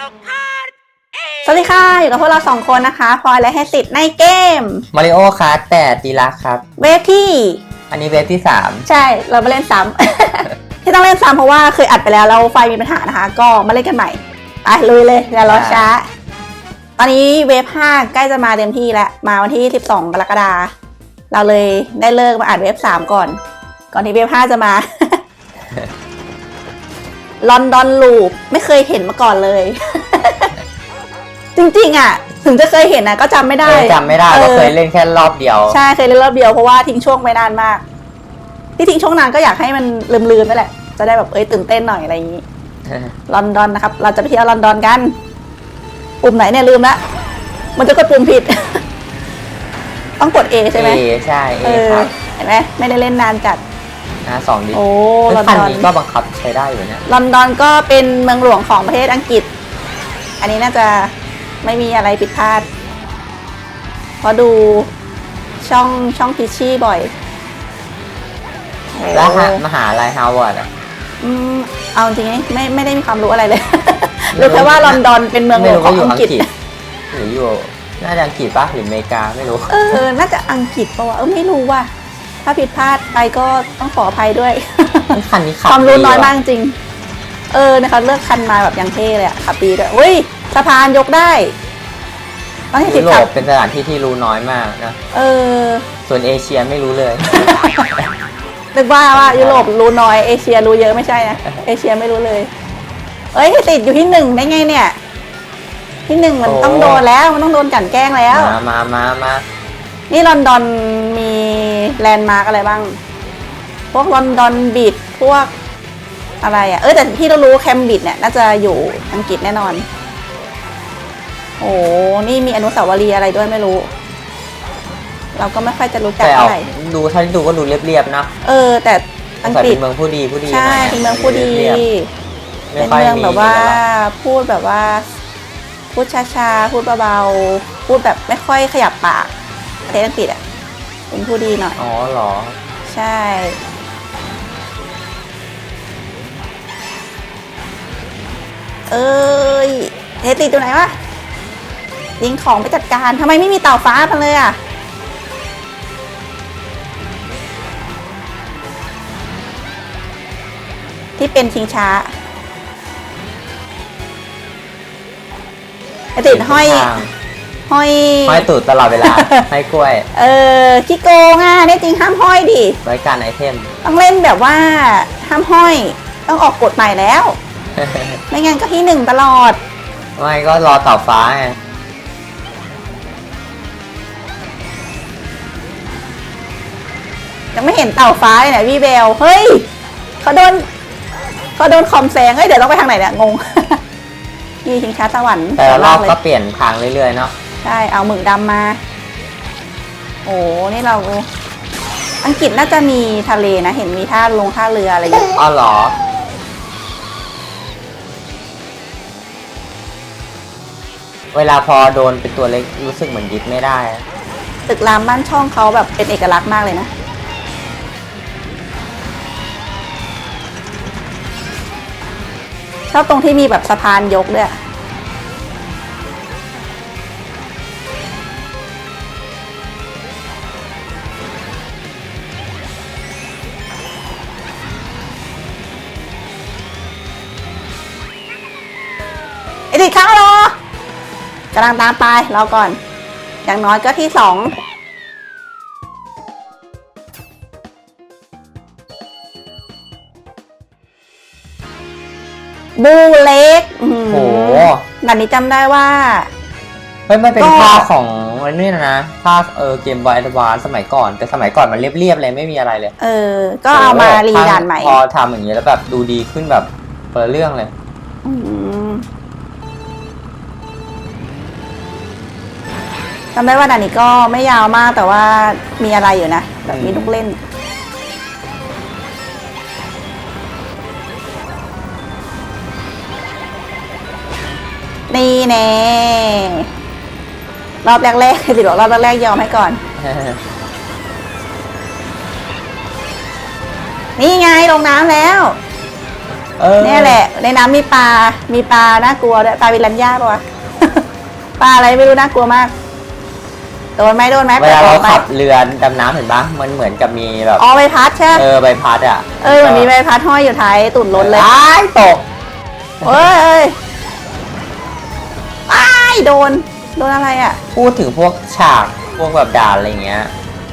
Mario Kart สวัสดีค่ะ อยู่กับพวกเราสองคนนะคะพลอยและให้ติดในเกม มาริโอคาร์แต่ดีลักครับ เวฟที่ อันนี้เวฟที่ใช่เรามาเล่นซ้ำ ที่ต้องเล่นซ้ำเพราะว่าเคยอัดไปแล้วแล้วไฟล์มีปัญหานะคะ ก็มาเล่นกันใหม่ไปลุยเลยอย่ารอช้า ตอนนี้เวฟ5ใกล้จะมาเต็มที่แล้ว มาวันที่12กรกฎาเราเลยได้เลิกมาอัดเวฟ3ก่อน ก่อนที่เวฟ5จะมา ลอนดอนลูปไม่เคยเห็นมาก่อนเลย จริงๆอะ ถึงจะเคยเห็นนะก็จำไม่3ได้เออจำไม่ได้ก็ออเคยเล่นแค่รอบเดียว ใช่เคยเล่นรอบเดียวเพราะว่าทิ้งช่วงไปนานมาก ที่ทิ้งช่วงนานก็อยากให้มันลืมๆนั่นแหละ จะได้แบบเอ้ยตื่นเต้นหน่อยอะไรอย่างนี้ลอนดอนนะครับ เราจะไปเที่ยวลอนดอนกัน ปุ่มไหนเนี่ยลืมละมันจะกดปุ่มผิด ต้องกด A ใช่ไหมเอใช่เอเออครับเห็นไหมไม่ได้เล่นนานจัด นะสองดิโอ้เฮ้ยลอนคันดอนนี้ก็บังคับใช้ได้อยู่เนี่ยลอนดอนก็เป็นเมืองหลวงของประเทศอังกฤษ อันนี้น่าจะไม่มีอะไรผิดพลาด เพราะดูช่องช่องพิชชี่บ่อยโอ้แล้วฮะมหาลัยฮาร์วาร์ดอะอืมเอาจริงๆไม่ไม่ได้มีความรู้อะไรเลยไม่รู้รู้แค่ว่าลอนดอนเป็นเมืองหลไม่วงรู้ขอว่างอยู่อังอังกฤษกฤษ หรืออยู่น่าจะอังกฤษปะหรืออเมริกาไม่รู้ เออ น่าจะอังกฤษปะวะ เออ ไม่รู้ว่ะ ถ้าผิดพลาดไปก็ต้องขออภัยด้วย คันนี้ขับความรู้น้อยดีว่ะมากจริง เออนะคะเลือกคันมาแบบยังเท่เลยอะขับดีด้วยอุ้ยสะพานยกได้ต้องให้ยุติดโรขับปเป็นสถานที่ที่รู้น้อยมากนะ เออ ส่วนเอเชียไม่รู้เลย นึกว่าว่ายุโรปรู้น้อยเอเชียรู้เยอะไม่ใช่นะเอเชียไม่รู้เลย เอ้ยติดอยู่ที่หนึ่งได้ไงเนี่ย ที่หนึ่งมันโอ้ ต้องโดนแล้วมันต้องโดนกลันแกล้งแล้ว มามามามานี่ลอนดอนมี แลนด์มาร์กอะไรบ้าง พวกลอนดอนบิดพวกอะไรอะ่ะ เออแต่ที่เรารู้แคมบิดเนี่ยน่าจะอยู่อังกฤษแน่นอน โอ้นี่มีอนุสาวรีย์อะไรด้วยไม่รู้ เราก็ไม่ค่อยจะรู้จักแต่เอาเท่าไหร่ ดูเท่าที่ดูก็ดูเรียบๆนะเออ แต่อังใส่กฤษเป็นเมืองผู้ดีผู้ดีใช่หน่ยเป็นเมืองผู้ดี เรียบๆเป็นไค่ยเมืองแบบว่ามีอะไรหรอกพูดแบบว่า พูดช้าๆ พูดเบาๆ พูดแบบไม่ค่อยขยับปากประเทศอังกฤษอะ เป็นผู้ดีหน่อย อ๋อเหรอ ใช่ เอ้ยเฮติตัวไหนวะ ยิงของไปจัดการทำไมไม่มีเต่าฟ้าพันเลยอะ ที่เป็นชิงช้าไอติดห้อยทาง ห้อยห้อยตูดตลอดเวลาให้กล้วย เออขี้โกงอะแน่จริงห้ามห้อยดิไว้การไอเทม ต้องเล่นแบบว่าห้ามห้อย ต้องออกกฎใหม่แล้ว ไม่งั้นก็ที่หนึ่งตลอด ไม่ก็รอเต่าฟ้าไงยังไม่เห็นเต่าฟ้าเลยเนี่ยพี่เบล เฮ้ยเขาโดนเขาโดนคอมแซงเฮ้ยเดี๋ยวต้องไปทางไหนเนี่ยงงนี่ชิงช้าสวรรค์แต่ละรอบเลยก็เปลี่ยนทางเรื่อยๆเนาะ ใช่เอาหมึกดำมา โอ้นี่เรา อังกฤษน่าจะมีทะเลนะ เห็นมีท่าลงท่าเรืออะไรอยู่อ๋อเหรอ เวลาพอโดนเป็นตัวเล็กรู้สึกเหมือนยึดไม่ได้ ตึกรามบ้านช่องเขาแบบเป็นเอกลักษณ์มากเลยนะ ชอบตรงที่มีแบบสะพานยกด้วย ติดข้าวรอกำลังตามไปรอก่อน อย่างน้อยก็ที่สองบูเล็กอื้อโหหือด่านนี้จำได้ว่าเฮ้ยมันเป็นก็ภาคของอันนี้นะภาคเออเกมบอยแอดวานสมัยก่อน แต่สมัยก่อนมันเรียบๆเลยไม่มีอะไรเลย เออ ก็เอามารีด่านใหม่ พอทำอย่างนี้แล้วแบบดูดีขึ้นแบบเปิดเรื่องเลย อืม จำได้ว่าด่านนี้ก็ไม่ยาวมากแต่ว่ามีอะไรอยู่นะแบบมีลูกเล่น นี่แน่รอบแรกๆสิบอกรอบแรกๆยอมให้ก่อน นี่ไงลงน้ำแล้วเออเนี่ยแหละ ในน้ำมีปลา มีปลาน่ากลัวด้วยปลาวิลันย่าปะวะ ปลาอะไรไม่รู้น่ากลัวมาก โดนไหมโดนไหมเวลาเราโดนไหมขับเรือดำน้ำเห็นปะมันเหมือนกับมีแบบอ๋อใบพัดใช่ไหมเออใบพัดอะเออเหมือนมีใบพัดห้อยอยู่ท้ายตุ่นรถเลยอ้ายตกเอ้ยเอ้ยอ้ายโดนโดนอะไรอะ พูดถึงพวกฉากพวกแบบด่านอะไรเงี้ย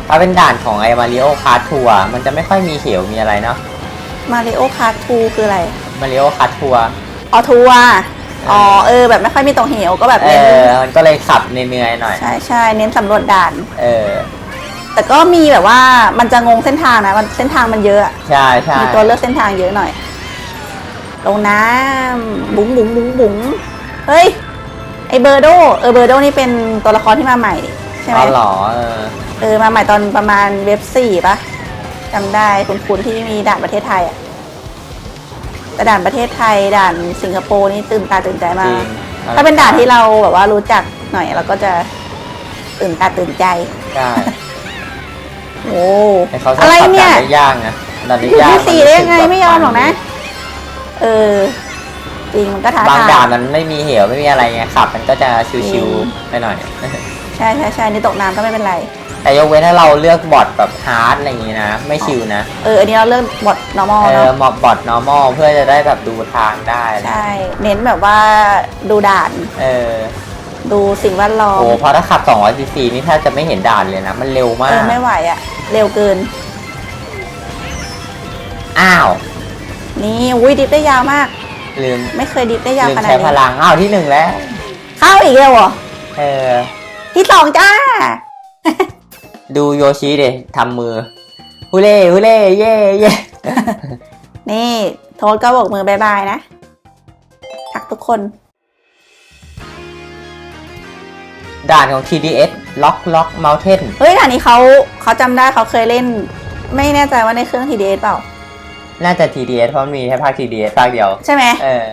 ถ้าเป็นด่านของไอมาริโอคาร์ทัวมันจะไม่ค่อยมีเหวมีอะไรเนาะมาริโอคาร์ทูคืออะไรมาริโอคาร์ทัวออทัวร์เอออ๋อ๋อเออแบบไม่ค่อยมีตรงเหวก็แบบเอเน้นอ มันก็เลยขับเหนื่อยๆหน่อย ใช่ใช่เน้นสำรวจด่าน เออ แต่ก็มีแบบว่ามันจะงงเส้นทางนะมันเส้นทางมันเยอะอะใช่ใช่มีตัวเลือกเส้นทางเยอะหน่อย ลงน้ำบุ๋งบุ๋งบุ๋งบุ๋งเฮ้ย ไอเบอร์โดเออเบอร์โดนี่เป็นตัวละครที่มาใหม่นี่ใช่ไหม อ๋อเหรอเออ เออมาใหม่ตอนประมาณเว็บสี่ปะจำได้คุณคุณที่มีด่านประเทศไทยอะ แต่ด่านประเทศไทยด่านสิงคโปร์นี่ตื่นตาตื่นใจจมาริก งถ้าเป็นด่านที่เราแบบว่ารู้จักหน่อยเราก็จะตื่นตาตื่นใจ ใช่โอ้แต่เขาชอบอะไรขับเนี่ด่ายนได้ยากนะด่านได้อยู่ยากที่สี่ได้ยังไงนรู้สึกแบบไม่ยอมหรอกนะ เออ จริงมันก็ท้าบางทายด่านมันไม่มีเหวไม่มีอะไรไงขับ มันก็จะชิวจริงๆไปหน่อย ใช่ใช่ใช่นี่ตกน้ำก็ไม่เป็นไร แต่ยกเว้นถ้าเราเลือกบอทแบบฮาร์ดอะไรอย่างงี้นะ ไม่ชิวนะ เออ อันนี้เราเลือกบท normal เออเนาะเหมาะบอท normal เพื่อจะได้แบบดูทางได้นะใช่ เน้นแบบว่าดูด่าน เออดูสิ่งแวดล้อมโอ้เพราะถ้าขับ200ซีซีนี่แทบจะไม่เห็นด่านเลยนะ มันเร็วมาเอก อไม่ไหวอะเร็วเกิน อ้าว นี่อุ้ยดิฟได้ยาวมาก ลืมไม่เคยดิฟได้ยาวลืมขนาดใช้พนี้ลัง อ้าวที่หนึ่งแล้ว เข้าอีกแล้วเหรอ เออที่สองจ้า ดูโยชิเดทำมือฮุเล่ฮุเล่เย่เย่นี่โทษก็บอกมือบายบายนะ ทักทุกคน ด่านของ TDS ล็อกล็อกเมลเทนเฮ้ยด่านนี้เขาเขาจำได้เขาเคยเล่น ไม่แน่ใจว่าในเครื่อง TDS เปล่า น่าจะ TDS เพราะมันมีแค่ภาค TDS ภาคเดียว ใช่ไหมเออ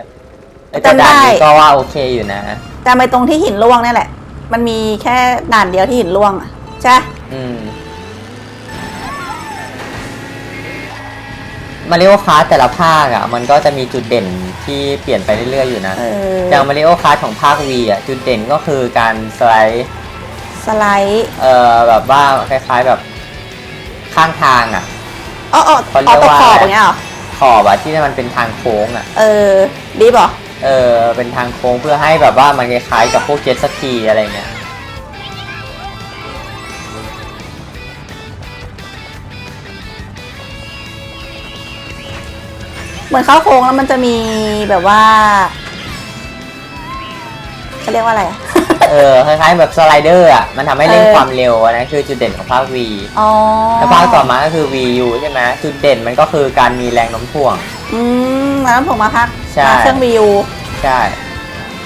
แต่จำได้ด่านนี้ก็ว่าโอเคอยู่นะจำไปตรงที่หินร่วงนี่แหละ มันมีแค่ด่านเดียวที่หินร่วงอะ ใช่ปะอืมมาริโอคาร์แต่ละภาคอะ มันก็จะมีจุดเด่นที่เปลี่ยนไปเรื่อยๆอยู่นะ เอออย่างมาริโอคาร์ของภาควีอะ จุดเด่นก็คือการสไลด์สไลด์เอ่อแบบว่าคล้ายๆแบบข้างทางอะ อ๋ออ๋อเขาเรีอ๋อยกตกว่า ขอบอย่างเงี้ยเหรอขอบอะที่มันเป็นทางโค้งอะ เออดีป่ะเออเป็นทางโค้งเพื่อให้แบบว่ามันคล้ายๆกับพวกเจ็ตสกีอะไรเงี้ย เหมือนเข้าโค้งแล้วมันจะมีแบบว่าเขาเรียกว่าอะไรอะเออคล้ายๆแบบสไลเดอร์อะมันทำให้เร่งเออ ความเร็วอันนะคือจุดเด่นของภาควีอ๋อแล้วภาคต่อมาก็คือ VU ใช่ไหมจุดเด่นมันก็คือการมีแรงโน้มถ่วง อืมแล้วผมมาพักใช่ มาเครื่องวิว ใช่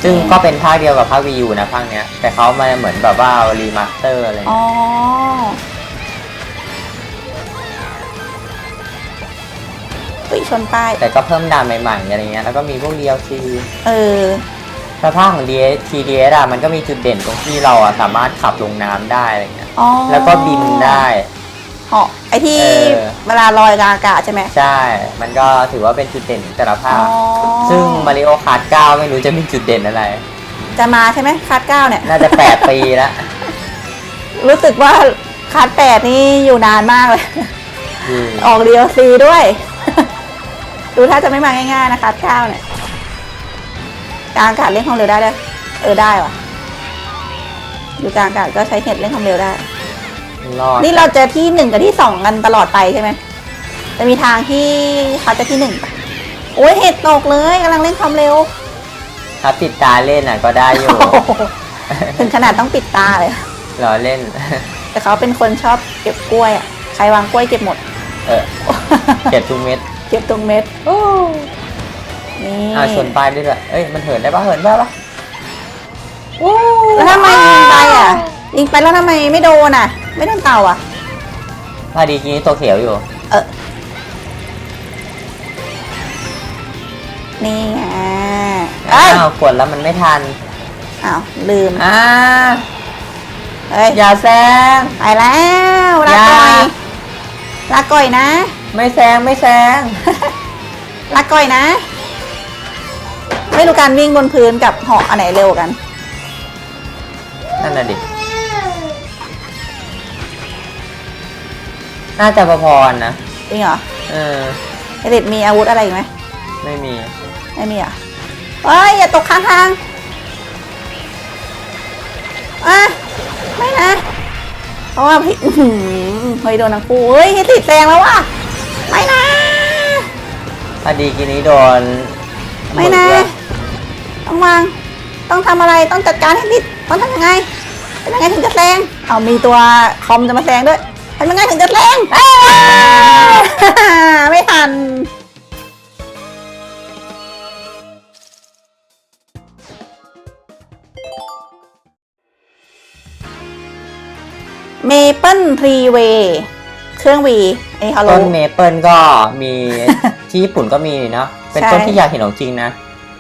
ซึ่งอืมก็เป็นภาคเดียวกับภาค VU นะภาคเนี้ย แต่เขามาเหมือนแบบว่ารีมาสเตอร์อะไรอ๋อ เงี้ย เฮ้ยชนป้าย แต่ก็เพิ่มด่านใหม่ๆอะไรเงี้ยแล้วก็มีพวก DLC เออแต่ภาคของ DS TDS อะมันก็มีจุดเด่นตรงที่เราอะสามารถขับลงน้ำได้อะไรเงี้ยอ๋อแล้วก็บินได้เหาะไอที่เออ เวลาลอยกลางอากาศใช่ไหมใช่ มันก็ถือว่าเป็นจุดเด่นของแต่ละภาอ๋คอซึ่ง Mario Kart 9ไม่รู้จะมีจุดเด่นอะไร จะมาใช่ไหมคาร์ดเก้าเนี่ย น่าจะ 8 ปีแล้วรู้สึกว่าคาร์ดแปดนี่อยู่นานมากเลย อืมออกเดียวซีด้วย ดูถ้าจะไม่มาง่ายๆนะคาร์ดเก้าเนี่ยกลางอากาศเล่นความเร็วได้เลยเออได้ว่ะอยู่กลางอากาศก็ใช้เห็ดเล่นความเร็วได้ รอดนี่เราจะที่หนึ่งกับที่สองกันตลอดไปใช่ไหมจะมีทางที่เขาจะที่หนึ่งปะโอ้ยเห็ดตกเลยกำลังเล่นความเร็ว ถ้าปิดตาเล่นอะก็ได้อยู่โอ้โหถึงขนาดต้องปิดตาเลย รอเล่น แต่เขาเป็นคนชอบเก็บกล้วยอะใครวางกล้วยเก็บหมด เออ เก็บทุกเม็ด เก็บตรงเม็ดโอ้นี่อ่าชนป้ายด้วยด้วยเอ้ยมันเหินได้ปะเหินได้ปะแล้วทำไมยิงไปอะ ยิงไปแล้วทำไมไม่โดนอะ ไม่โดนเต่าอะพอดีทีนี้ตัวเขียวอยู่ เออนี่ไงเอ้ยอ้าวกดแล้วมันไม่ทัน อ้าวลืมอ่าเอ้ยอย่าแซงไปแล้วลาอย่าก่อย ลาก่อยนะ ไม่แซงไม่แซง ลาก่อยนะ ไม่รู้การวิ่งบนพื้นกับเหาะอันไหนเร็วกว่ากัน นั่นน่ะดิ น่าจะพอๆกันนะ จริงเหรอเออเอลิทมีอาวุธอะไรอีกไหมไม่มี ไม่มีเหรอะเอ้ยอย่าตกข้างทางอะไม่นะ เพราะว่าพี่อื้อหือ เฮ้ยโดนนังคู่เฮ้ยเฮติดแซงแล้วว่ะไม่นะพอดีกินนี้โดนไม่นะหกด้วยต้องวางต้องทำอะไรต้องจัดการให้ติดต้องทำยังไงเป็นยังไงถึงจะแซงเอามีตัวคอมจะมาแซงด้วยทำยังไงถึงจะแซงเอ้ยไม่ทัน เมเปิลทรีเวย์เครื่องวีไอ้เขาต้นรู้เมเปิลก็มี ที่ญี่ปุ่นก็มีนี่เนาะเป็นใช่ต้นที่อยากเห็นของจริงนะ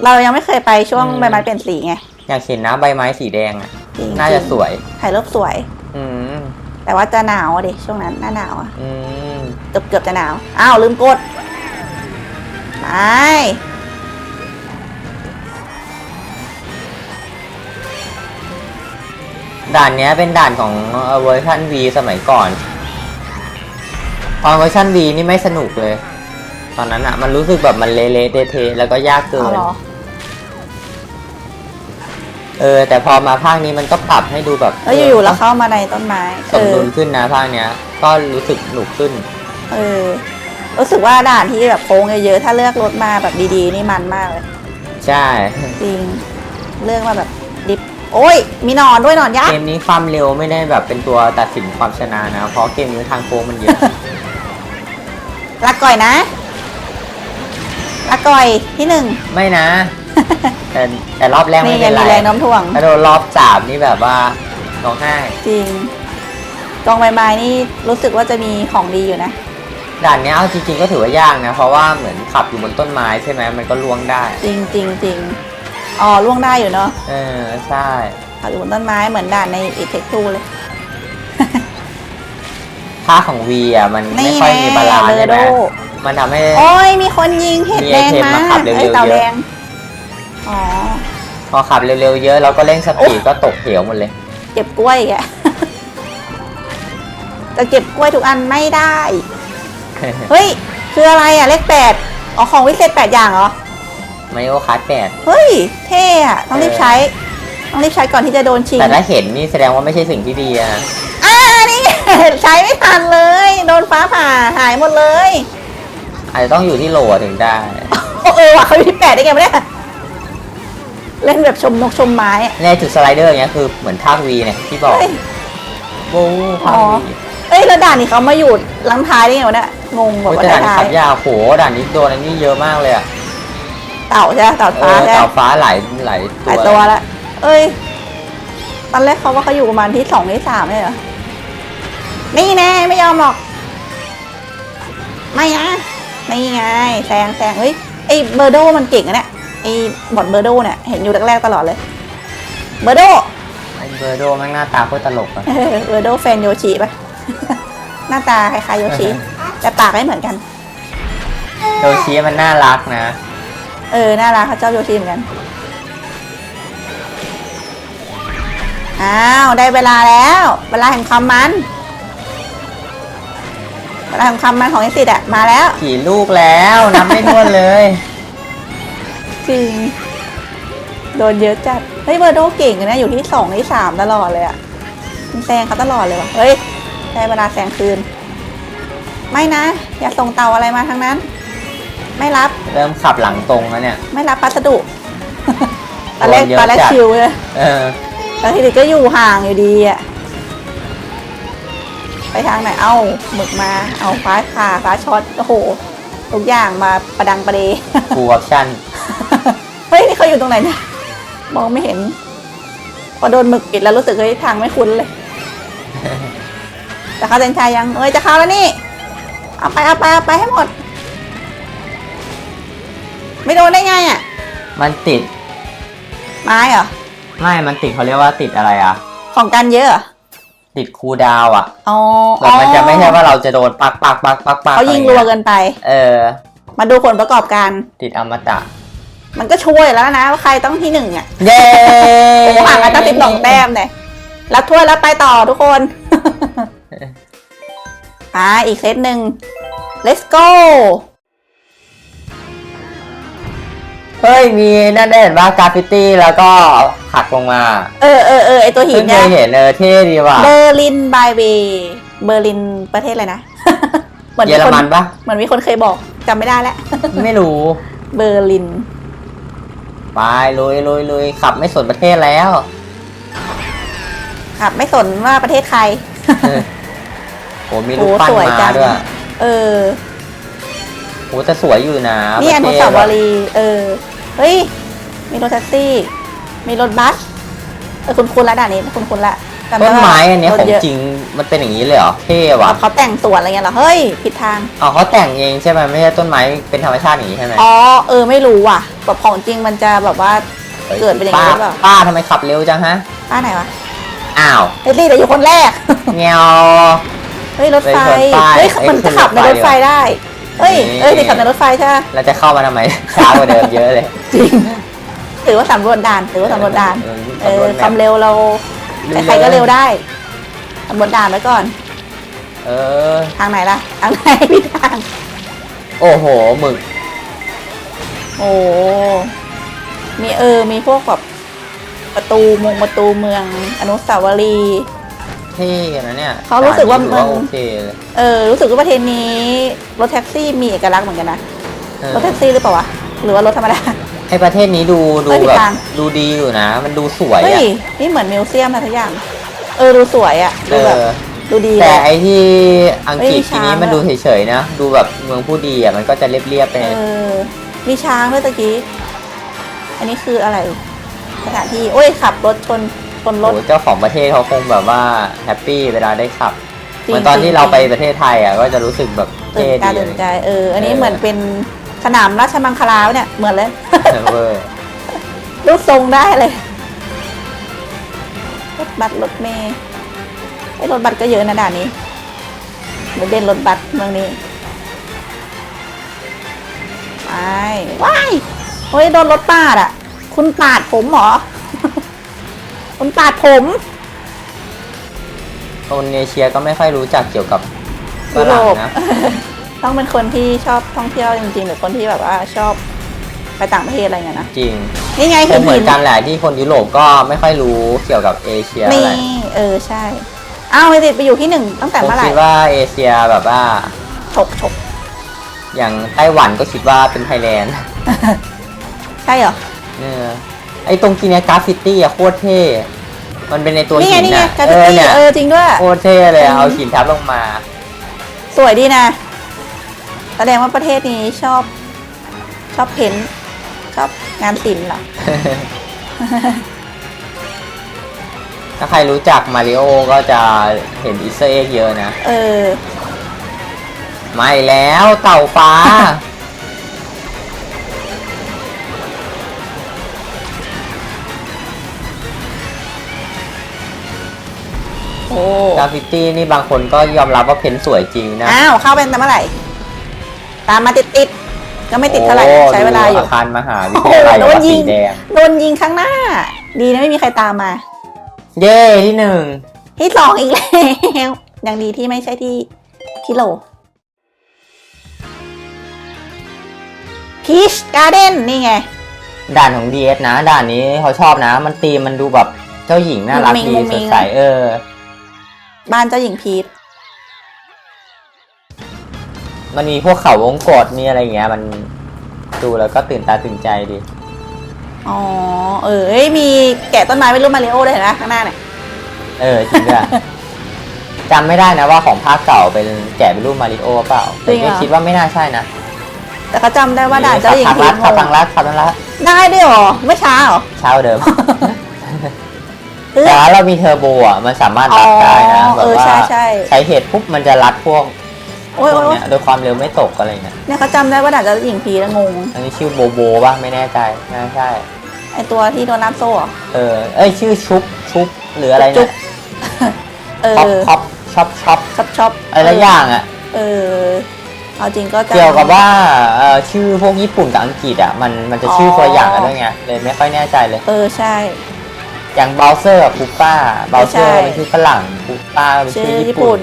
เรายังไม่เคยไปช่วงอืม ใบไม้เปลี่ยนสีไงอยากเห็นนะใบไม้สีแดงอะจริงน่าจะสวย ถ่ายรูปสวย อืมแต่ว่าจะหนาวอะดิช่วงนั้นหน้าหนาวอะอืมเกือบเกือบจะหนาว อ้าว ลืมกด ไป ด่านเนี้ยเป็นด่านของเวอร์ชัน V สมัยก่อนตอนเวอร์ชัน V นี่ไม่สนุกเลย ตอนนั้นอะมันรู้สึกแบบมันเละๆเทะๆแล้วก็ยากเกิเอานเหรอเออ แต่พอมาภาคนี้มันก็ปรับให้ดูแบบแล้วอยู่ๆเราเข้ามาในต้นไม้สมดุลขึ้นนะภาคเนี้ย ก็รู้สึกหนุกขึ้น เออ รู้สึกว่าด่านที่แบบโค้งเยอะๆถ้าเลือกรถมาแบบดีๆนี่มันมากเลย ใช่ จริง เลือกมาแบบดิฟ โอ้ย มีหนอนด้วยหนอนยักเกษ์มนี้ความเร็วไม่ได้แบบเป็นตัวตัดสินความชนะนะ เพราะเกมนี้ทางโค้งมันเยอะลักก่อยนะลักก่อยที่หนึ่ง ไม่นะ แต่แต่รอบแรกนี่ไม่ไงเป็นไรมีแรงโน้มถ่วง ถ้าโดนรอบสามนี่แบบว่าร้องไห้จริงกองใบไม้นี่รู้สึกว่าจะมีของดีอยู่นะ ด่านเนี้ยเอาจริงๆก็ถือว่ายากนะ เพราะว่าเหมือนขับอยู่บนต้นไม้ใช่ไหมมันก็ล่วงได้ จริงจริงจริง อ๋อล่วงได้อยู่เนาะเออใช่ขับอยู่บนต้นไม้เหมือนด่านในอีเทคทูเลย ท่าของวีอะมันไม่ค่อยมีบาลานซ์เบอใช่ร์ไหโดมมันทำให้ โอ้ยมีคนยิงเห็ดมีแดงไอเทมมามาขับเร็วๆอ้ยเต่าเยอะ แดงอ๋อพอขับเร็วๆเยอะเราก็เร่งสปีดก็ตกเหวหมดเลย เก็บกล้วยอีกอะจะเก็บกล้วยทุกอันไม่ได้ เฮ้ย คืออะไรอะ เลขแปดอ๋อของวิเศษแปดอย่างเหรอ มาริโอคาร์ดแปดเฮ้ย เท่อะต้องรีบเออใช้ ต้องรีบใช้ก่อนที่จะโดนชิงแต่ถ้าเห็นนี่แสดงว่าไม่ใช่สิ่งที่ดีอะอ่านี่ไงใช้ไม่ทันเลย โดนฟ้าผ่าหายหมดเลย อาจจะต้องอยู่ที่โหลถึงได้โอ้เออว่ะเขาอยู่ที่แปดได้ไงวะเนี่ยเล่นแบบชมนกชมไม้อะในจุดสไลเดอร์เนี้ยคือเหมือนภาควีเนี่ยที่บอกเฮ้ยบูภาคอ๋อ วีเอ้ยแล้วด่านนี้เขามาอยู่หลังท้ายได้ไงวะเนี่ยงงแบบโอ้ยว่าแต่ด่านท้าขัยบยาวโหด่านนี้โดนอันนี้เยอะมากเลยอะๆ เต่าใช่ไหมเต่าเอฟ้าอใช่ไหมเต่าฟ้าหลายหลายหลายตัวละเอ้ย ตอนแรกเขาว่าเขาอยู่ประมาณที่สองที่สามเลยเหรอ นี่แน่ไม่ยอมหรอก ไม่นะนี่ไงแซงแซงเฮ้ยไอเบอร์โดมันเก่งอะเนี่ยไอบอดเบอร์โดเนี่ยเห็นอยู่แรกๆตลอดเลย เบอร์โด ไอ้เบอร์โดแม่งหน้าตาโคตรตลกอะเออเบอร์โดแฟนโยชิปะ หน้าตาคล้ายๆโยชิแต่ปากไม่เหมือนกันโดชิมันน่ารักนะ เออ น่ารักเขาชอบโยชิเหมือนกัน อ้าว ได้เวลาแล้ว เวลาแห่งความมัน เวลาแห่งความมันของไอซิดอะมาแล้ว กี่ลูกแล้วนับไม่ถ้วนเลย จริง โดนเยอะจัด เฮ้ยเบอร์โดเก่งนะ อยู่ที่สองที่สามตลอดเลยอะมันแซงเขาตลอดเลยว่ะ เฮ้ย ได้เวลาแซงคืน ไม่นะ อย่าส่งเตาอะไรมาทั้งนั้น ไม่รับ เริ่มขับหลังตรงแล้วเนี่ย ไม่รับพัสดุ ตอนแรกโดนเยอะตอนแรกจัด ชิวเลยเออแต่ทีนี้ก็อยู่ห่างอยู่ดีอะไปทางไหน เอ้าหมึกมา เอาฟ้าผ่าฟ้าช็อต โอ้โห ทุกอย่างมาประดังประเด ฟูลออปชั่น เฮ้ย นี่เขาอยู่ตรงไหนเนี่ย มองไม่เห็น พอโดนหมึกปิดแล้วรู้สึกเฮ้ยทางไม่คุ้นเลย จะเข้าเส้นชัยยังเอ้ยจะเข้าแล้วนี่ เอาไปเอาไปเอาไปให้หมด ไม่โดนได้ไงอะ มันติด ไม้เหรอ ไม่ มันติดเขาเรียกว่าติดอะไรอะ ของกันเยอะเหรอติดคูลดาวน์อะอ๋อแบบมันจะไม่ใช่ว่าเราจะโดนปักปักปักปักปักเขายิงอะรัไเวเกินไป เออ มาดูผลประกอบการ ติดอมตะ มันก็ช่วยแล้วนะว่าใครต้องที่หนึ่งอะ เย้โอ้ห่างกันตั้งสิบสองแต้มเนี่ยรับถ้วยแล้วไปต่อทุกคนอ่าอีกเซตหนึ่ง let's go เฮ้ยมีนั่นได้เห็นว่ากราฟฟิตี้แล้วก็หักลงมาเออเออเออไอตัวหิเพิ่นงเคเนี่ยยเห็นเออเท่ดีว่ะเบอร์ลินบายเวเบอร์ลินประเทศอะไรนะ เหมือนเยมีอรคนมันปะเหมือนมีคนเคยบอกจำไม่ได้แล้ว ไม่รู้ เบอร์ลิน ไปลุยลุยลุยขับไม่สนประเทศแล้วครับไม่สนว่าประเทศใครโหมีรูปปั้นโหสวยจัมางด้วย เออ โหแต่สวยอยู่นะนี่อประนุเทศสาวแบบรีย์เออ เฮ้ย มีรถแท็กซี่ มีรถบัส เออคุณคุณละด่านนี้คุณคุณละจำด้ต้นว่าไม้อันเนี้ยถของเยะจริงมันเป็นอย่างนี้เลยเหรอ เท่ว่ะเขาแต่งสวนอะไรเงี้ยเหรอ เฮ้ย ผิดทางอ๋อเขาแต่งเองใช่ไหมไม่ใช่ต้นไม้เป็นธรรมชาติอย่างนี้ใช่ไหมอ๋อ เออ ไม่รู้ว่ะ แบบของจริงมันจะแบบว่าฮ้เกิดเป็นอย่างนี้หรือเปล่าป้าทำไมขับเร็วจังฮะ ป้าไหนวะ อ้าวเฮ้ยลี่แต่อยู่คนแรกเงียวเฮ้ยรถไฟเป็นรถไฟเฮ้ยเอ้ยมันจะขับในรถไฟได้ เฮ้ยนี่เอ้ยจะขับในรถไฟใช่ไหมเราจะเข้ามาทำไม ช้ากว่าเดิมเยอะเลย จริง ถือว่าสำรวจด่านถือว่าสำรวจด่าน เออเออสำรวจแบบ ความเร็วเราใครๆก็เร็วได้สำรวจด่านไว้ก่อน เออ ทางไหนล่ะ ทางไหนพี่ทาง โอ้โหหมึกโอ้มีเออ มีพวกแบบประตูมงประตูเมืองอนุสาวรีย์ เท่นะเนี่ยเขารู้สึกว่าด่มันถือโอเคเลยเออรู้สึกว่าประเทศนี้รถแท็กซี่มีเอกลักษณ์เหมือนกันนะเออรถแท็กซี่หรือเปล่าวะหรือว่ารถธรรมดาไอประเทศนี้ดูดูไม่ผิดแบบทางดูดีอยู่นะ มันดูสวยเฮ้ยอะนี่เหมือนมิวเซียมอะไรทุกอย่าง เออดูสวยอะเอดูแบบอดูดีเลแต่ยไอที่อังกฤษเฮ้ยทีนี้ช้างมันอะดูเฉยๆนะดูแบบเมืองผู้ดีอะมันก็จะเรียบๆไปเออมีช้างด้วยตะกี้ อันนี้คืออะไรสถานที่โอ้ยขับรถชนช นรถ โอ้เจ้าของประเทศเขาคงแบบว่าแฮปปี้เวลาได้ขับ จริงเหมือนตอนที่จริงเราไปประเทศไทยอะก็จะรู้สึกแบบตื่เท่นตาดีตื่นใจเลยเออ อันนี้เออเหมือนเป็นสนามราชมังคลาเนี่ย เหมือนเลย เวอร์รูปทรงได้เลย รถบัสรถเมย์ไอ้ยรถบัสก็เยอะนะด่านนี้เดี๋ยวเด่นรถบัสเมืองนี้ไปว้ายเฮ้ยโดนรถปาดอะ คุณปาดผมเหรอ คุณปาดผมคนเอเชียก็ไม่ค่อยรู้จักเกี่ยวกับฝยุโรรั่งปนะ ต้องเป็นคนที่ชอบท่องเที่ยวจริงๆ หรือคนที่แบบว่าชอบไปต่างประเทศอะไรเงี้ยนะจริงนี่ไงคหิงนเหมืหิอนนกันแหละที่คนยุโรปก็ไม่ค่อยรู้เกี่ยวกับเอเชียนี่อะไรเออใช่อ้าวไอติดไปอยู่ที่หนึ่งตั้งแต่ผมเมื่อไหร่คิดว่าเอเชียแบบว่า ฉกฉกอย่างไต้หวันก็คิดว่าเป็นไทยแลนด์ ใช่เหรอ เออ ไอตรงกีเนียกราฟฟิตี้อะโคตรเท่ มันเป็นในตัวนี่ไงหินนี่ไงอะกราฟเอฟิอตี้เนี่ยเออจริงด้วย โคตรเท่เลยอะอืมเอาหินทับลงมา สวยดีนะ แสดงว่าประเทศนี้ชอบ ชอบเพ้นท์ชอบงานศิลป์เหรอ ถ้าใครรู้จักมาริโอก็จะเห็นอีสเตอร์เอ็กเยอะนะ เออ ไม่แล้วเต่าฟ้า โอ้กราฟฟิตี้นี่บางคนก็ยอมรับว่าเพ้นสวยจริงนะอ้าวเข้าเป็นแต่เมื่อไหร่ ตามมาติดติดๆก็ไม่ติดเท่าไหร่โใช้เวลาอยู่ อาคารมหาวิทยาลัยโอ้โหโดนวัดยิสีง แดง โดนยิงข้างหน้า ดีนะไม่มีใครตามมา เย้ที่หนึ่งที่สองอีกแล้วยังดีที่ไม่ใช่ที่ที่โหลพีชการ์เด้นนี่ไง ด่านของ DS นะ ด่านนี้เขาชอบนะ มันตีมมันดูแบบเจ้าหญิงน่ารักมุ้งดีมิ้งมุ้งสมิ้ดงใสเออ บ้านเจ้าหญิงพีชมันมีพวกเขาวงกดมีอะไรอย่างเงี้ย มันดูแล้วก็ตื่นตาตื่นใจดี อ๋อ เออเอ้ยมีแกะต้นไม้เป็นรูปมาริโอด้วยเห็นไหมข้างหน้าเนี่ย เออจริงด้วย จำไม่ได้นะว่าของภาคเก่าเป็นแกะเป็นรูปมาริโอเปล่าแต่ก็คิดว่าไม่น่าใช่นะแต่เขาจำได้ว่าด่านเจ้าหญิงขับพีรัชดขับทางลัดขับทางลัดได้ด้วยเหรอไม่ช้าเหรอ เช้าเดิมเออ แต่ว่าเรามีเทอร์โบอะมันสามารถรัดได้นะอ๋อแบเอบอว่าใช่ใช่ใช้เหตุปุ๊บมันจะรัดพวกโอ้ยพวโอ้กยโอ้ยเนี้ยโดยความเร็วไม่ตกอะไรเงี้ยเนี่ยเขาจำได้ว่าด่านเจ้าหญิงพีชแล้วงง อันนี้ชื่อโบโบป่ะไม่แน่ใจน่าใช่ไอตัวที่โดนน้ำโซ่เหรอเออเอ้ยชื่อชุบชุบหรืออะไรจุ๊เนี่ยบเอท็อปอท็อปช็อปช็อปช็อปช็อปอะไรละอย่างอะเออเอาจริงก็จะเกี่ยวกับว่าเอ่อชื่อพวกญี่ปุ่นกับอังกฤษอะมันมันจะชื่ออ๋อคนละอย่างกันด้วยไงเลยไม่ค่อยแน่ใจเลย เออใช่ อย่างเบลเซอร์กับคูป้าเบลเซอร์ใช่เป็นชื่อฝรั่งคูป้าเป็นชื่ชื่ออญี่ญี่ปุ่ปุ่นน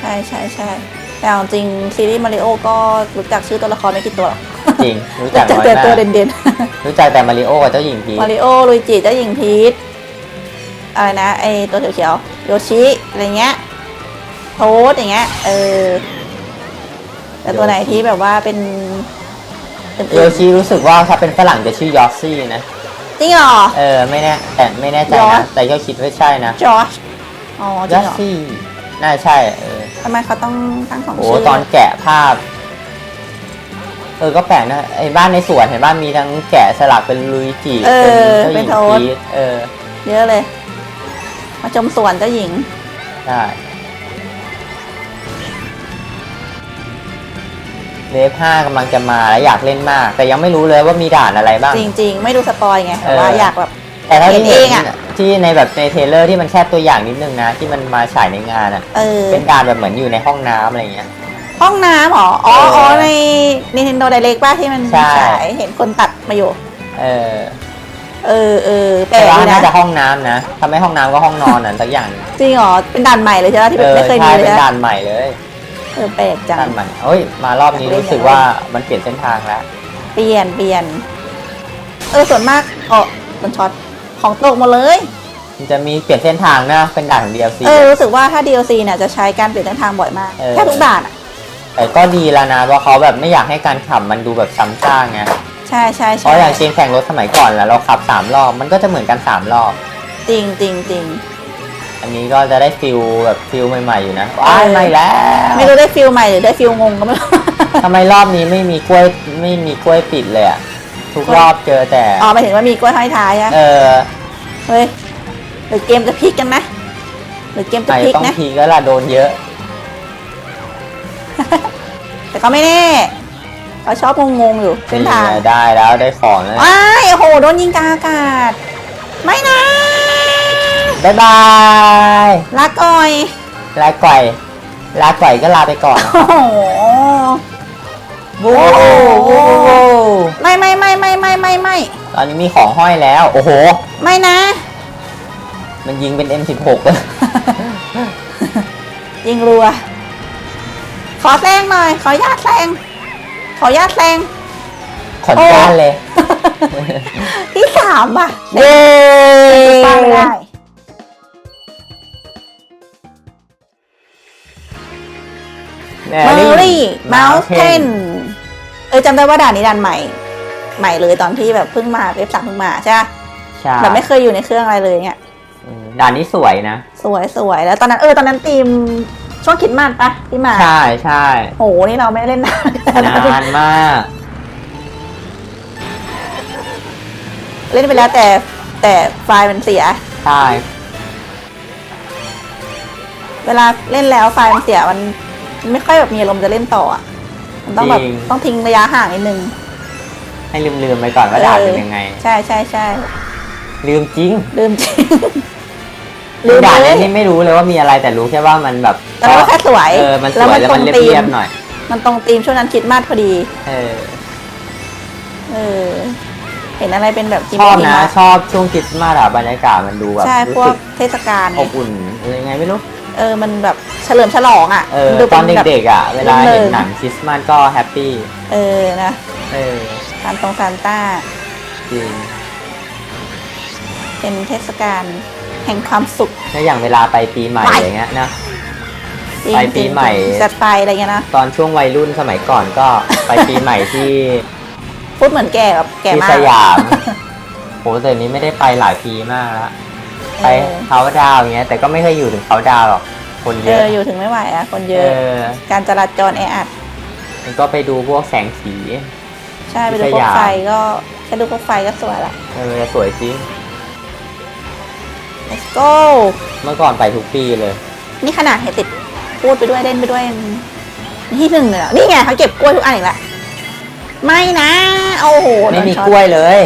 ใช่ใช่ใช่แต่เอาจริงซีรีส์มาริโอก็รู้จักชื่อตัวละครไม่กี่ตัวหรอกจริง รู้รู้จัจักกน้อยแต่มาตัวกเด่นรู้จักแต่มาริโอกับเจ้าหญิงพีๆมาริโอลุยจิเจ้าหญิงพีชอะไรนะไอตัวเขียวๆโยชิอะไรเงี้ยโทสอย่างเงี้ยเออแต่ตัวไหนที่แบบว่าเป็นโยอื่นชิรู้สึกว่าถ้าเป็นฝรั่งจะชื่อยอสซี่นะๆ จริงเหรอ เออไม่แน่แต่ไม่แน่ใจยอนะสแต่ก็คิดว่าใช่นะจอชอ๋อจยริองสเหรอซี่น่าใช่เออทำไมเขาต้องตั้งสองโอ้ชื่อตอนแกะภาพ เออก็แปลกนะไอ้บ้านในสวนเห็นบ้านมีทั้งแกะสลักเป็นลุยจิเออเจ้าหเป็ญินงโทษพีชเออเยอะเลย มาชมสวนเจ้าหญิงใช่ เลฟห้ากำลังจะมาแล้วอยากเล่นมาก แต่ยังไม่รู้เลยว่ามีด่านอะไรบ้าง จริง ๆ ไม่ดูสปอยไงแต่ว่าเอออ อยากแบบ แต่ถ้าที่เห็เห็นนเองอะ ที่ในแบบในเทรลเลอร์ที่มันแค่ตัวอย่างนิดนึงนะ ที่มันมาฉายในงานอะเออ เป็นด่านแบบเหมือนอยู่ในห้องน้ำอะไรเงี้ย ห้องน้ำเหรอ อ๋อเอออ๋อ๋อใน Nintendo Direct ป่ะที่มันใช่ ฉายเห็นคนตัดมาอยู่ เออเออเออแปลแต่กว่าดีน่านะ จะห้องน้ำนะถ้าไม่ห้องน้ำก็ห้องนอนอะสักอย่างหนึ่งจริงเหรอ เป็นด่านใหม่เลยใช่ไหมที่เอแบบอไม่เคยใช่มีเลเป็ยนนะด่านใหม่เลย เออแปลกจังด่านใหม่เอ้ย มารอบนี้อยากเล่นรู้สึกอยากเล่นว่ามันเปลี่ยนเส้นทางแล้ว เปลี่ยนเปลี่ยน เออส่วนมากอ๋อมันช็อตของตกหมดเลย มันจะมีเปลี่ยนเส้นทางนะเป็นด่านของ DLC เออรู้สึกว่าถ้า DLC เนี่ยจะใช้การเปลี่ยนเส้นทางบ่อยมากเออ แค่ทุกด่านอะ แต่ก็ดีแล้วนะเพราะเขาแบบไม่อยากให้การขับมันดูแบบซ้ำซากไง ใช่ใช่เพใช่ราะอย่างเกมแข่งรถสมัยก่อนแหละเราขับสามรอบมันก็จะเหมือนกันสามรอบ จริงจริงจริง อันนี้ก็จะได้ฟิลแบบฟิลใหม่ๆอยู่นะว้ายไม่แล้วไม่รู้ได้ฟิลใหม่หรือได้ฟิลงงก็ไม่รู้ ทำไมรอบนี้ไม่มีกล้วยไม่มีกล้วยปิดเลยอะทุกรอบเจอแต่ อ๋อหมายถึงว่ามีกล้วยห้อยท้ายอะเออเฮ้ยหรือเกมจะพลิกกันนะหรือเกมจะใครพลิกต้องนะทีก็ล่ะโดนเยอะ แต่ก็ไม่แน่เขาชอบงงๆอยู่เส้นทางนี่ได้แล้วได้ของแล้วว้ายโอ้โหโดนยิงกลางอากาศ ไม่นะ บ๊ายบายลาก่อย ลาก่อย ลาก่อยก็ลาไปก่อนโอ้โหวู้วู้วู้วู้ไม่ไม่ไม่ไม่ไม่ไม่ไม่ตอนนี้มีของห้อยแล้ว โอ้โห ไม่นะ มันยิงเป็น M16 เลยยิงรัว ขอแซงหน่อย ขอญาตแซง ขอญาตแซง ขอนด้านเลย ที่สามอะเย้ป้ายได้ เมอรี่รี่มา u เทนเออจำได้ว่าด่านนี้ด่านใหม่ ใหม่เลยตอนที่แบบเพิ่งมาเว็บสามเพิ่งมาใช่ปะใช่แบบไม่เคยอยู่ในเครื่องอะไรเลยเนี่ยอืมด่านนี้สวยนะ สวยสวยแล้วตอนนั้นเออตอนนั้นทีมช่วงคริดมาสปะที่มา ใช่ใช่โหนี่เราไม่ได้เล่นนานนานมาก เล่นไปแล้วแต่แต่ไฟล์มันเสีย ใช่ เวลาเล่นแล้วไฟล์มันเสียมัน ไม่ค่อยแบบมีอารมณ์จะเล่นต่ออะมันต้องแบบต้องทิ้งระยะห่างนิดนึงให้ลืมลืมๆไปก่อนว่าด่านเป็นยังไง ใช่ใช่ใช่ลืมจริงลืมจริงด่านเลนี้ยนี่ไม่รู้เลยว่ามีอะไรแต่รู้แค่ว่ามันแบบแต่ว่าแค่สวยเออมันสวยแล้วมันเรียบๆหน่อย มันตรงธีมช่วงนั้นคิดมากพอดี เออ เออ เห็นอะไรเป็นแบบจิมชอบมี่นะมาชอบช่วงคริสต์มาสอะบรรยากาศมันดูแบบใช่พรู้วกสึกเทศกาลอไงบอุ่นอะไรยังไงไม่รู้ เออมันแบบเฉลิมฉลองอะเออมัดูตอนป็แบบ เด็กๆอะเวลาเห็นรื่นหนังคริสต์มาสก็แฮปปี้เออนะเออซานตรงซานต้า จริงเป็นเทศกาลแห่งความสุข แล้วอย่างเวลาไปปีใหม่ไป อย่างเงี้ยนะ จริงไปปีใหม่ จริงจัดไปอะไรเงี้ยนะตอนช่วงวัยรุ่นสมัยก่อนก็ ไปปีใหม่ที่พูดเหมือนแก่แบบแก่ที่มาสก ยามโหแต่นี้ไม่ได้ไปหลายปีมากแล้ว ไปเออเขาดาวน์อย่างเงี้ยแต่ก็ไม่เคยอยู่ถึงเขาดาวน์หรอกคนเยเออะ ออยู่ถึงไม่ไหวอะคนเยเออะ อการจราจรแออัด มันก็ไปดูพวกแสงสี ใช่ไปที่ดูพวสกยามไฟก็แค่ดูพวกไฟก็สวยละ เออสวยจริง let's go เมื่อก่อนไปทุกปีเลย นี่ขนาดเห็นติดพูดไปด้วยเล่นไปด้วยยังที่หนึ่งเลยเหรอนี่ไงเขาเก็บกล้วยทุกอันอีกแล้วไม่นะ โอ้โหไม่มีโดนช็อตกล้วยเลย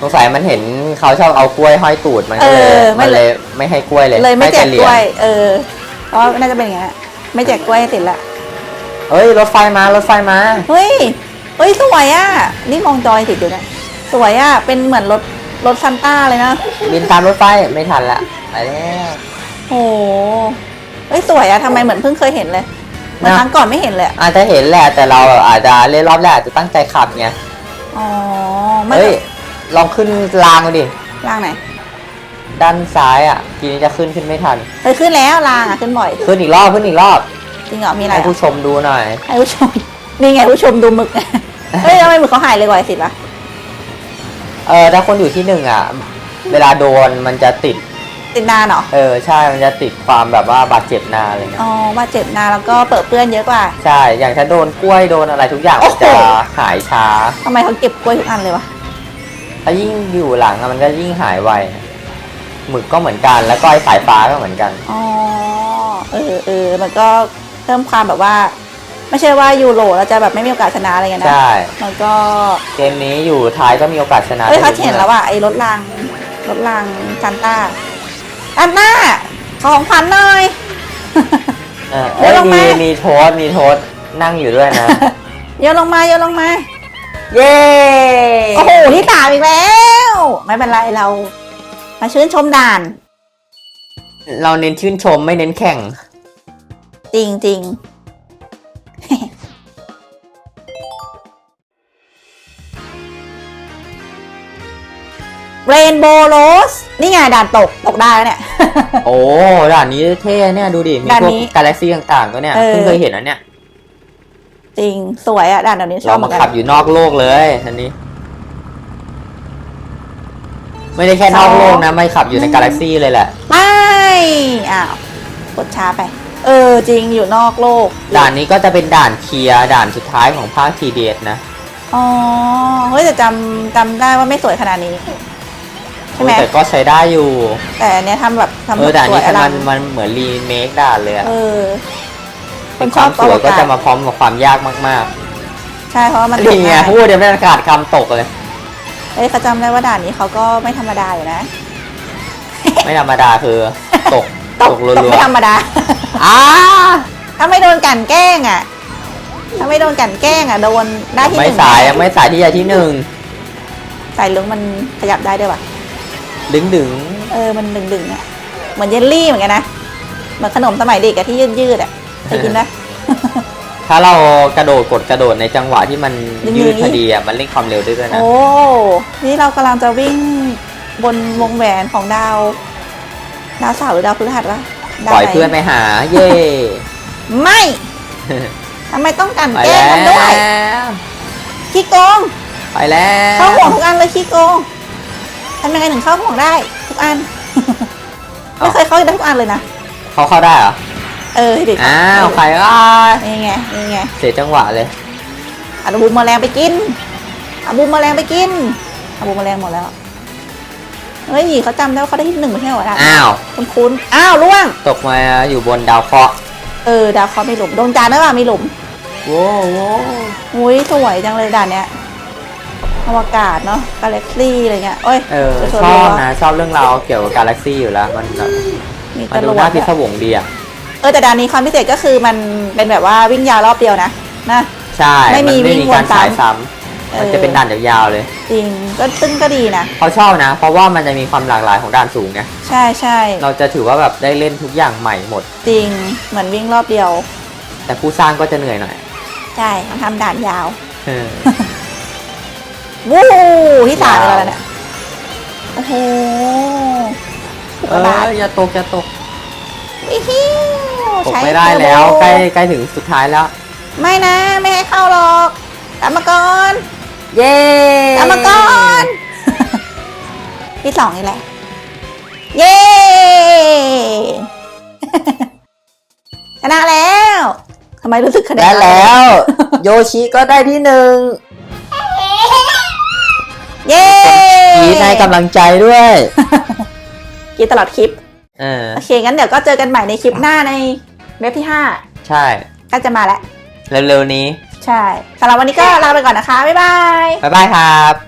สงสัยมันเห็น เขาชอบเอากล้วยห้อยตูดมันก็เลยเออไม่ มันเลเลยยไม่ให้กล้วยเลยเลยไม่แจกให้กล้วยเหรีญเออ เพราะว่าน่าจะเป็นอย่างเงี้ยไม่แจกกล้วยให้ติดละเฮ้ยรถไฟมารถไฟมา เฮ้ย เฮ้ย สวยอะนี่มองจอยติดอยู่เนี่ยสวยอะเป็นเหมือนรถรถซันต้าเลยนะ บินตามรถไฟไม่ทันละไปแล้วโอ้โหเฮ้ย สวยอะทำไมเหมือนเพิ่งเคยเห็นเลยเหมือนนะครั้งก่อนไม่เห็นเลยอะอาจจะเห็นแหละแต่เราอาจจะเล่นรอบแรกอาจจะตั้งใจขับไง อ๋อ ไม่เฮ้ย ลองขึ้นรางดูดิ ล่างไหนด้านซ้ายอะทีนี้จะขึ้นขึ้นไม่ทัน เคยขึ้นแล้วล่างอะขึ้นบ่อย ขึ้นอีกรอบขึ้นอีกรอบ จริงเหรอมีอะไรให้อะผู้ชมดูหน่อย ให้ผู้ชม นี่ไงผู้ชมดูหมึก เฮ้ยทำไมหมึกเขาหายเลยกว่าไอ้สิทธิ์วะเออถ้าคนอยู่ที่หนึ่งอะ เวลาโดนมันจะติด ติดนานเหรอ เออ ใช่ มันจะติดความแบบว่าบาดเจ็บนานอะไรเงี้ย อ๋อบาดเจ็บนานแล้วก็เปิดเปื้อนเยอะกว่า ใช่ อย่างถ้าโดนกล้วยโดนอะไรทุกอย่างโอ้มันโหจะหายช้า ทำไมเขาเก็บกล้วยทุกอันเลยวะ ถ้ายิ่งอยู่หลังอะมันก็ยิ่งหายไวหมึกก็เหมือนกันแล้วก็ไอ้สายฟ้าก็เหมือนกัน อ๋อ เออเออมันก็เพิ่มความแบบว่า ไม่ใช่ว่ายูโรเราจะแบบไม่มีโอกาสชนะอะไรเงี้ยนะใช่ มันก็เกมนี้อยู่ท้ายก็มีโอกาสชนะเฮ้ยเขาได้เห็นแล้วว่าไอ้รถรางรถรางซันต้าซันต้าขอของขวัญหน่อย เออเดี๋เอ้ยวยลงมามี มีโทษมีโทษนั่งอยู่ด้วยนะ โยนลงมาโยนลงมา เย้โอ้โหที่สามอีกแล้ว ไม่เป็นไรเรา มาชื่นชมด่าน เราเน้นชื่นชมไม่เน้นแข่ง จริงจริงเรนโบว์โรสนี่ไงด่านตก ตกได้แล้วเนี่ย โอ้ ด่านนี้เท่เนี่ย ดูดิ มีด่านพวกนี้กาแล็กซี่ต่างๆก็เนี่ยเออเพิ่งเคยเห็นนะเนี่ย จริงสวยอะด่านแบบนี้ชอเราบเหมืมาอนกัขับนอยู่นอกโลกเลยอันนี้ ไม่ได้แค่นอกโลกนะไม่ขับอยู่ในกาแล็กซี่เลยแหละ ไม่อ้าวกดช้าไป เออจริงอยู่นอกโลกด่านนี้ก็จะเป็นด่านเคลียร์ด่านสุดท้ายของภาคทีเดนะอ๋อเฮ้ยแต่จำจำได้ว่าไม่สวยขนาดนี้ ใช่ไหมแต่ก็ใช้ได้อยู่แต่อันเนี้ยทำแบบทำเออด่านสวนี้ยอลัมังนมันเหมือนรีเมคด่านเลยอะเออ คเป็นนคชอวาบมสวยก็อวกาศจะมาพร้อมกับความยากมากใช่เพราะว่าๆมันตนี่กไงง่ายพูดเดี๋ยวไม่ขาดคำตกเลย เอ้ยเขาจำได้ว่าด่านนี้เขาก็ไม่ธรรมดาอยู่นะไม่ธรรมดาคือ ตกตกรัตกวไม่ธรรมดา ๆอ้า ถ้าไม่โดนกลันแกล้งอะ ถ้าไม่โดนกลันแกล้งอะโดนได้ที่หไม่นึ่งสายยังไม่สายที่จะที่หนึ่งสายลุงมันขยับได้ด้วยว่ะ ดึงดึงเออ มันดึงๆอะ เหมือนเยลลี่เหมือนกันนะ เหมือนขนมสมัยเด็กอะที่ยืดๆอะ เคยกินนะ ถ้าเรากระโดดกดกระโดดในจังหวะที่มันดึงยืดนี้พอดีอะมันเร่งความเร็วได้ด้วยนะ โอ้ นี่เรากำลังจะวิ่งบนวงแหวนของดาว ดาวเสาร์หรือดาวพฤหัสวะดาวปล่อยไหเพื่อนไปหา เย่ไม่ทำไมต้องกลันไปแกล้งแล้กันด้วยวขี้โกงไปแล้วเข้าห่วงทุกอันเลยขี้โกงทำยังไงถึงเข้าห่วงได้ ทุกอัน ไม่เคยเข้าได้ทุกอันเลยนะเขาเข้าได้เหรอ เออเด็กอ้าวใครอะนี่ไงนี่ไงเสียจังหวะเลยเอาบูมแมลงไปกินเอาบูมแมลงไปกินเอาบูมแมลงหมดแล้วเฮ้ยเขาจำได้ว่าเขาได้ที่หนึ่งไม่ใช่เหรออ้าวคุณคุณอ้าวล่วง ตกมาอยู่บนดาวเคราะห์เออดาวเคราะห์มีหลุมดวงจันทร์ได้ป่ะมีหลุมโว้โว้อุ้ยสวยจังเลยด่านเนี้ยอวกาศเนาะกาแล็กซี่อะไรเงี้ยโอ้ยเออจะชวอบรั้วนะชอบเรื่องราวเกี่ยวกับกาแล็กซี่อยู่แล้วมันแบบมีมันจดูรวน่าดพิอะศวงดีอะ เออแต่ด่านนี้ความพิเศษก็คือมันเป็นแบบว่าวิ่งยาวรอบเดียวนะนะ ใช่ไม่มีนไม่วิ่มีงวนการสายซ้ำซ้ำมันจะเป็นด่านยาวๆเลยจริงก็ซึ่งก็ดีนะ เขาชอบนะ เพราะว่ามันจะมีความหลากหลายของด่านสูงไงใช่ใช่เราจะถือว่าแบบได้เล่นทุกอย่างใหม่หมด จริงเหมือนวิ่งรอบเดียวแต่ผู้สร้างก็จะเหนื่อยหน่อยใช่มันทำด่านยาว เออ วู้ที่สามยาวเลยแล้วเนี่ยโอ้โหเอออย่าตกอย่าตกอิฮิว ตกใช้ไม่ได้แล้ว เทอร์โบใกล้ใกล้ถึงสุดท้ายแล้ว ไม่นะ ไม่ให้เข้าหรอกตามมาก่อนเย้ตามมาก่อนที่สองนี่แหละ เย้ ชนะแล้วทำไมรู้สึกคะแนนได้แล้ว โยชิก็ได้ที่หนึ่งเย้กีดให้กำลังใจด้วยกรีดตลอดคลิป เออ โอเค งั้นเดี๋ยวก็เจอกันใหม่ในคลิปหน้าใน เว็บที่ ใช่5 ก็จะมาแล้ว เร็วๆนี้ ใช่สำหรับวันนี้ก็ลาไปก่อนนะคะ บ๊ายบาย บ๊ายบายครับ